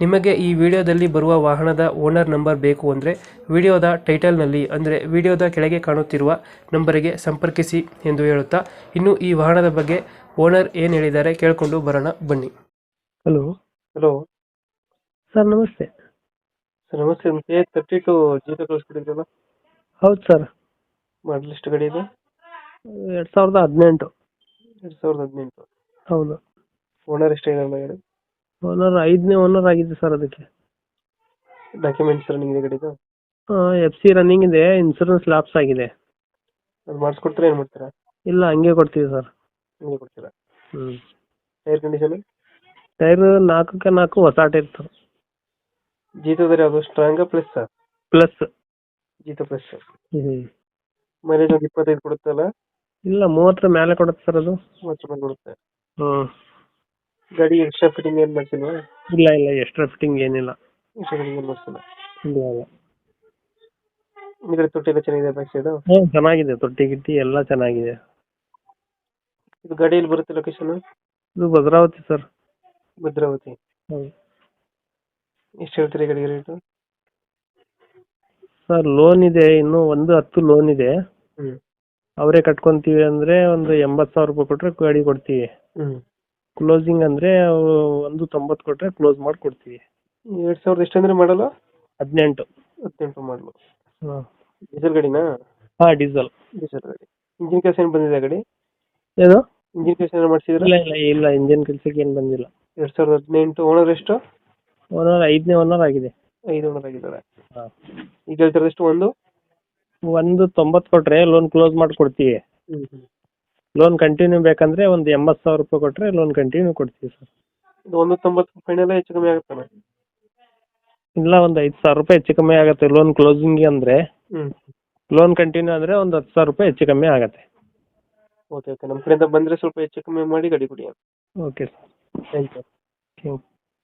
ನಿಮಗೆ ಈ ವಿಡಿಯೋದಲ್ಲಿ ಬರುವ ವಾಹನದ ಓನರ್ ನಂಬರ್ ಬೇಕು ಅಂದರೆ ವಿಡಿಯೋದ ಟೈಟಲ್ನಲ್ಲಿ ಅಂದರೆ ವಿಡಿಯೋದ ಕೆಳಗೆ ಕಾಣುತ್ತಿರುವ ನಂಬರಿಗೆ ಸಂಪರ್ಕಿಸಿ ಎಂದು ಹೇಳುತ್ತಾ ಇನ್ನು ಈ ವಾಹನದ ಬಗ್ಗೆ ಓನರ್ ಏನು ಹೇಳಿದ್ದಾರೆ ಕೇಳಿಕೊಂಡು ಬರೋಣ ಬನ್ನಿ. ಹಲೋ. ಹಲೋ. ಸರ್ ನಮಸ್ತೆ. ಸರ್ ನಮಸ್ತೆ. ಎ ತರ್ಟಿ ಟು ಜೀರೋ ಕಳಿಸ್ಬಿಟ್ಟಿದ್ರಲ್ಲ ಹೌದು ಸರ್. ಮಾಡಲ್ ಎಷ್ಟು ಗಾಡಿ ಇದೆ? ಎರಡು ಸಾವಿರದ ಹದಿನೆಂಟು. ಎರಡು ಸಾವಿರದ ಹದಿನೆಂಟು. ಹೌದು. ಓನರ್ ಎಷ್ಟು ಗಾಡಿ? ಓನರ್ ಐದನೇ ಓನರ್ ಆಗಿದೆ ಸರ್ ಅದಕ್ಕೆ. ಡಾಕ್ಯುಮೆಂಟ್ಸ್ ರನ್ನಿಂಗ್ ಇದೆ ಗಾಡಿದು? ಎಫ್ ಸಿ ರನ್ನಿಂಗ್ ಇದೆ ಇನ್ಸೂರೆನ್ಸ್ ಲ್ಯಾಪ್ಸ್ ಆಗಿದೆ. ಅದು ಮಾಡಿಸ್ಕೊಡ್ತೀರಾ ಏನು ಮಾಡ್ತೀರಾ? ಇಲ್ಲ ಹಂಗೆ ಕೊಡ್ತೀವಿ ಸರ್ ಹಂಗೆ ಕೊಡ್ತೀರಾ? ಹ್ಞೂ ಟೈರ್ ಕಂಡೀಷನ್ ಟೈರ್ ನಾಲ್ಕಕ್ಕೆ ನಾಲ್ಕು ಹೊಸ ಟೈರ್ ಸರ್ ಜೀತೋದ್ರೆ ಅದು strong plus sir plus Jeeto plus ಹ್ಞೂ ಮೈಲೇಜ್ ಒಂದು ಇಪ್ಪತ್ತೈದು ಕೊಡುತ್ತಲ್ಲ? ಇಲ್ಲ ಮೂವತ್ತರ ಮೇಲೆ ಕೊಡುತ್ತೆ ಸರ್ ಅದು. ಮೂವತ್ತು ರೂಪಾಯಿ ಕೊಡುತ್ತೆ ಹ್ಞೂ ಗಾಡಿ ಎಕ್ಸ್ಟ್ರಾ ಫಿಟ್ಟಿಂಗ್ ಏನ್ ಮಾಡ್ಸಿಲ್ವಾ ಇಲ್ಲ ಇಲ್ಲ ಎಕ್ಸ್ಟ್ರಾ ಫಿಟ್ಟಿಂಗ್ ಏನಿಲ್ಲ. ಎಕ್ಸ್ಟ್ರಾ ಫಿಟ್ಟಿಂಗ್ ಏನು ಮಾಡ್ಸಿಲ್ಲ ಇಲ್ಲ ಇಲ್ಲ. ಹಿಂದ್ಗಡೆ ತೊಟ್ಟಿ ಎಲ್ಲ ಚೆನ್ನಾಗಿದೆ ಬ್ಯಾಕ್ ಸೈಡು ಹ್ಞೂ ಚೆನ್ನಾಗಿದೆ. ತೊಟ್ಟಿ ಗಿಟ್ಟಿ ಎಲ್ಲ ಚೆನ್ನಾಗಿದೆ. ಇದು ಗಾಡಿ ಎಲ್ಲಿ ಬರುತ್ತೆ ಲೊಕೇಶನ್ ಇದು ಭದ್ರಾವತಿ ಸರ್ ಭದ್ರಾವತಿ. ಎಷ್ಟು ಹೇಳ್ತೀರಿ ಗಾಡಿ ರೇಟು ಸರ್ ಲೋನ್ ಇದೆ. ಇನ್ನು ಒಂದು ಹತ್ತು ಲೋನ್ ಇದೆ. ಹ್ಞೂ ಅವರೇ ಕಟ್ಕೊಂತೀವಿ ಅಂದ್ರೆ ಒಂದು ಎಂಬತ್ತು ಸಾವಿರ ರೂಪಾಯಿ ಕೊಟ್ಟರೆ ಗಾಡಿ ಕೊಡ್ತೀವಿ. ಹ್ಞೂ ಕ್ಲೋಸಿಂಗ್ ಅಂದ್ರೆ ಒಂದು ತೊಂಬತ್ತು ಕೊಟ್ರೆ ಕ್ಲೋಸ್ ಮಾಡಿ ಕೊಡ್ತೀವಿ ಎರಡು ಸಾವಿರದ ಎಷ್ಟು ಅಂದ್ರೆ ಮಾಡಲ್ಲ ಹದಿನೆಂಟು. ಹದಿನೆಂಟು ಮಾಡಲು. ಹಾಂ. ಡೀಸೆಲ್ ಗಾಡಿನಾ? ಹಾ ಡೀಸೆಲ್ ಡೀಸೆಲ್ ಗಾಡಿ. ಇಂಜಿನ್ ಕೆಲಸ ಏನ್ ಬಂದಿದೆ ಗಾಡಿ? ಏನು? ಇಂಜಿನ್ ಕೆಲಸ ಏನು ಮಾಡಿಸಿದ್ರೆ? ಇಲ್ಲ ಇಲ್ಲ ಇಲ್ಲ ಇಂಜಿನ್ ಕೆಲಸಕ್ಕೆ ಏನ್ ಬಂದಿಲ್ಲ. ಎರಡು ಸಾವಿರದ ಹದಿನೆಂಟು ಓನರ್ ಎಷ್ಟು? ಓನರ್ ಐದನೇ ಓನರ್ ಆಗಿದೆ. ಐದು ಓನರ್ ಆಗಿದ್ದಾರೆ. ಹಾಂ. ಈಗ ಹೇಳ್ತಿರೋದು ಎಷ್ಟು ಒಂದು? ಒಂದು ತೊಂಬತ್ತು ಕೊಟ್ರೆ ಲೋನ್ ಕ್ಲೋಸ್ ಮಾಡಿ ಕೊಡ್ತೀವಿ ಲೋನ್ ಕಂಟಿನ್ಯೂ ಬೇಕಂದ್ರೆ ಒಂದು ಎಂಬತ್ತು ಸಾವಿರ ರೂಪಾಯಿ ಕೊಟ್ಟರೆ ಲೋನ್ ಕಂಟಿನ್ಯೂ ಕೊಡ್ತೀವಿ ಸರ್ ಇದು ಒಂದು ತೊಂಬತ್ತು ಫೈನಲ್ ಹೆಚ್ಚು ಕಮ್ಮಿ ಆಗುತ್ತಲ್ಲ ಇಲ್ಲ ಒಂದು ಐದು ಸಾವಿರ ರೂಪಾಯಿ ಹೆಚ್ಚು ಕಮ್ಮಿ ಆಗುತ್ತೆ. ಲೋನ್ ಕ್ಲೋಸಿಂಗ್ ಅಂದ್ರೆ ಹ್ಞೂ ಲೋನ್ ಕಂಟಿನ್ಯೂ ಅಂದ್ರೆ ಒಂದು ಹತ್ತು ಸಾವಿರ ರೂಪಾಯಿ ಹೆಚ್ಚು ಕಮ್ಮಿ ಆಗುತ್ತೆ. ಓಕೆ ಓಕೆ ನಮ್ಮ ಕಡೆಯಿಂದ ಬಂದರೆ ಸ್ವಲ್ಪ ಹೆಚ್ಚು ಕಮ್ಮಿ ಮಾಡಿ ಗಾಡಿ ಕೊಡಿ. Okay sir thank you thank